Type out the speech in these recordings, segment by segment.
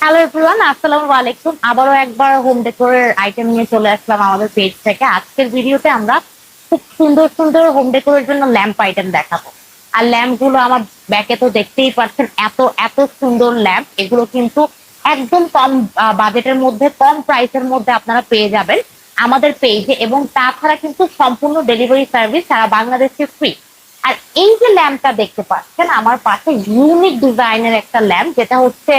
Hello everyone আসসালামু আলাইকুম। আবারও একবার হোম ডেকোরের আইটেম নিয়ে চলে আসলাম আমাদের পেজ থেকে। আজকের ভিডিওতে আমরা খুব সুন্দর সুন্দর হোম ডেকোরের জন্য ল্যাম্প আইটেম দেখাবো। আর ল্যাম্পগুলো আমার ব্যাকে তো দেখতেই পাচ্ছেন, এত এত সুন্দর ল্যাম্প এগুলো কিন্তু একদম কম বাজেটের মধ্যে, কম প্রাইসের মধ্যে আপনারা পেয়ে যাবেন আমাদের পেজে এবং তাছাড়া কিন্তু সম্পূর্ণ ডেলিভারি সার্ভিস সারা বাংলাদেশে ফ্রি আর এই যে ল্যাম্পটা দেখতে পাচ্ছেন, আমার পাশে ইউনিক ডিজাইনের একটা ল্যাম্প যেটা হচ্ছে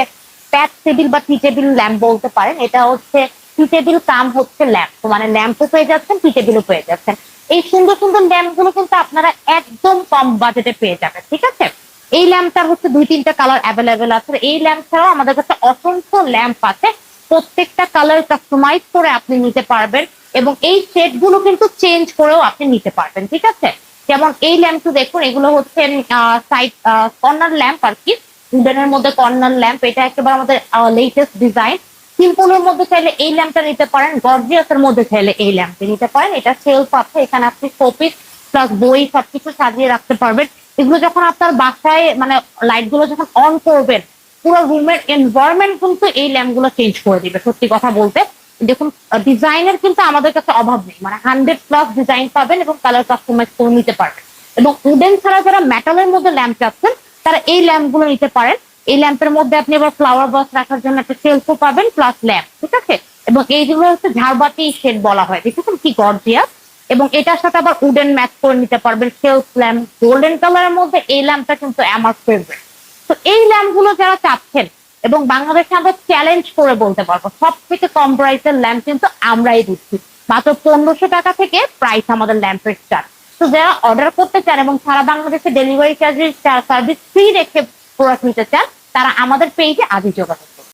প্যাট টেবিল বা টি টেবিল ল্যাম্প বলতে পারেন, এটা হচ্ছে টি টেবিল কাম হচ্ছে ল্যাম্প মানে ল্যাম্পও পেয়ে যাচ্ছেন, টি টেবিলও পেয়ে যাচ্ছেন। এই সুন্দর সুন্দর ল্যাম্পগুলো কিন্তু আপনারা একদম কম বাজেটে পেয়ে যাবেন, ঠিক আছে? এই ল্যাম্পটার হচ্ছে দুই তিনটা কালার অ্যাভেলেবেল আছে, এই ল্যাম্প ছাড়াও আমাদের কাছে অসংখ্য ল্যাম্প আছে, প্রত্যেকটা কালার কাস্টমাইজ করে আপনি নিতে পারবেন এবং এই সেটগুলো কিন্তু চেঞ্জ করেও আপনি নিতে পারবেন, ঠিক আছে? যেমন এই ল্যাম্পটা দেখুন, এগুলো হচ্ছে সাইড কর্নার ল্যাম্প আর কি উডেনের মধ্যে কর্নার ল্যাম্প, এটা একেবারে আমাদের লেটেস্ট ডিজাইন সিম্পলের মধ্যে চাইলে এই ল্যাম্পটা নিতে পারেন, গর্জিয়াসের মধ্যে চাইলে এই ল্যাম্পটা নিতে পারেন। এটা সেলফ আছে, এখানে আপনি শোপিস প্লাস বই সবকিছু সাজিয়ে রাখতে পারবেন। এগুলো যখন আপনার বাসায় মানে লাইটগুলো যখন অন করবেন, পুরো রুমের এনভায়রনমেন্ট কিন্তু এই ল্যাম্পগুলো চেঞ্জ করে দিবে, সত্যি কথা বলতে। দেখুন, ডিজাইনের কিন্তু আমাদের কাছে অভাব নেই মানে হান্ড্রেড প্লাস ডিজাইন পাবেন এবং কালার কাস্টমাইজ করে নিতে পারবেন। এবং উডেন ছাড়া যারা মেটালের মধ্যে ল্যাম্প চাচ্ছেন তারা এই ল্যাম্পগুলো নিতে পারেন। এই ল্যাম্পের মধ্যে আপনি আবার ফ্লাওয়ার বক্স রাখার জন্য একটা সেলফও পাবেন প্লাস ল্যাম্প ঠিক আছে? এবং এইগুলো হচ্ছে ঝাড়বাতি শেড বলা হয়, দেখেছেন কি গর্জিয়াস এবং এটার সাথে আবার উডেন ম্যাচ করে নিতে পারবেন সেলফ ল্যাম্প গোল্ডেন কালারের মধ্যে এই ল্যাম্পটা কিন্তু আমার ফেভারিট তো এই ল্যাম্পগুলো যারা চাচ্ছেন, এবং বাংলাদেশে আমরা চ্যালেঞ্জ করে বলতে পারব সব থেকে কম প্রাইসের ল্যাম্প কিন্তু আমরাই দিচ্ছি। মাত্র পনেরোশো টাকা থেকে প্রাইস আমাদের ল্যাম্পের স্টার্ট তো যারা অর্ডার করতে চান এবং সারা বাংলাদেশে ডেলিভারি চার্জের সার্ভিস ফ্রি রেখে প্রোডাক্ট নিতে চান, তারা আমাদের পেজে আজই যোগাযোগ।